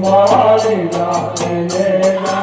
Mali Rama Jai Rama